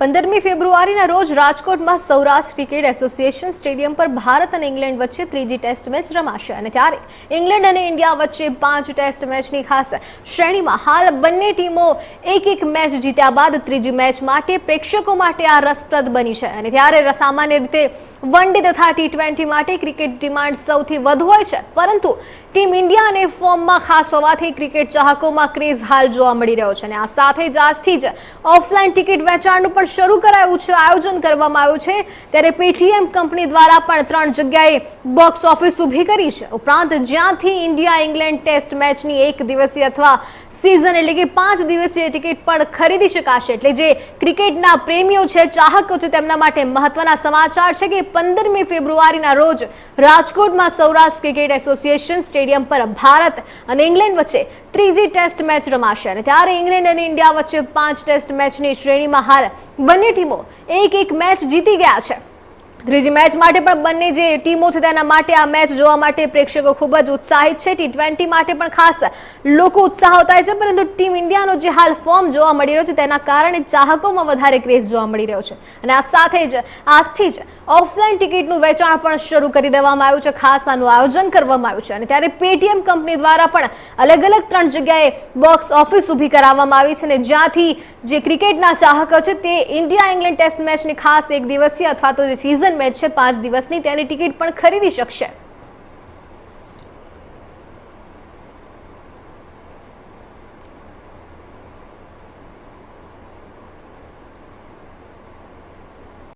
પંદરમી ફેબ્રુઆરીના રોજ રાજકોટમાં સૌરાષ્ટ્ર ક્રિકેટ એસોસિએશન સ્ટેડિયમ પર ભારત અને ઇંગ્લેન્ડ વચ્ચે ત્રીજી ટેસ્ટ મેચ રમાશે અને ત્યારે ઇંગ્લેન્ડ અને ઇન્ડિયા વચ્ચે પાંચ ટેસ્ટ મેચની ખાસ શ્રેણીમાં હાલ બંને ટીમો એક એક મેચ જીત્યા બાદ ત્રીજી મેચ માટે પ્રેક્ષકો માટે આ રસપ્રદ બની છે. અને ત્યારે સામાન્ય રીતે વન ડે તથા ટી ટ્વેન્ટી માટે ક્રિકેટ ડિમાન્ડ સૌથી વધુ હોય છે. પરંતુ ટીમ ઇન્ડિયા અને ફોર્મમાં ખાસ હોવાથી ક્રિકેટ ચાહકોમાં ક્રેઝ હાલ જોવા મળી રહ્યો છે. અને આ સાથે જ આજથી જ ઓફલાઈન ટિકિટ વેચાણનું પણ શરૂ કરાયું છે, આયોજન કરવામાં આવ્યું છે. ત્યારે પેટીએમ કંપની દ્વારા પણ ત્રણ જગ્યાએ બોક્સ ઓફિસ ઊભી કરી છે. ઉપરાંત જ્યાંથી ઇન્ડિયા ઇંગ્લેન્ડ ટેસ્ટ મેચની એક દિવસીય અથવા સિઝન એટલે કે પાંચ દિવસીય ટિકિટ પણ ખરીદી શકાશે. એટલે જે ક્રિકેટના પ્રેમીઓ છે, ચાહકો છે, તેમના માટે મહત્વના સમાચાર છે કે પંદરમી ફેબ્રુઆરીના રોજ રાજકોટમાં સૌરાષ્ટ્ર ક્રિકેટ એસોસિએશન સ્ટેડિયમ પર ભારત અને ઇંગ્લેન્ડ વચ્ચે ત્રીજી ટેસ્ટ મેચ રમાશે. અને ત્યારે ઇંગ્લેન્ડ અને ઇન્ડિયા વચ્ચે પાંચ ટેસ્ટ મેચની શ્રેણીમાં હાલ બંને ટીમો એક એક મેચ જીતી ગયા છે. ત્રીજી મેચ માટે પણ બંને જે ટીમો છે તેના માટે આ મેચ જોવા માટે પ્રેક્ષકો ખૂબ જ ઉત્સાહિત છે. ટી ટ્વેન્ટી માટે પણ ખાસ લોકો ઉત્સાહ થાય છે, પરંતુ ટીમ ઇન્ડિયાનો જે હાલ ફોર્મ જોવા મળી રહ્યો છે, તેના કારણે ચાહકોમાં વધારે ક્રેઝ જોવા મળી રહ્યો છે. અને આ સાથે જ આજથી જ ઓફલાઈન ટિકિટનું વેચાણ પણ શરૂ કરી દેવામાં આવ્યું છે. ખાસ આનું આયોજન કરવામાં આવ્યું છે. અને ત્યારે પેટીએમ કંપની દ્વારા પણ અલગ અલગ ત્રણ જગ્યાએ બોક્સ ઓફિસ ઊભી કરાવવામાં આવી છે. અને જ્યાંથી જે ક્રિકેટના ચાહકો છે, તે ઇન્ડિયા ઇંગ્લેન્ડ ટેસ્ટ મેચની ખાસ એક દિવસીય અથવા તો જે મેચ છે પાંચ દિવસની તેની ટિકિટ પણ ખરીદી શકશે.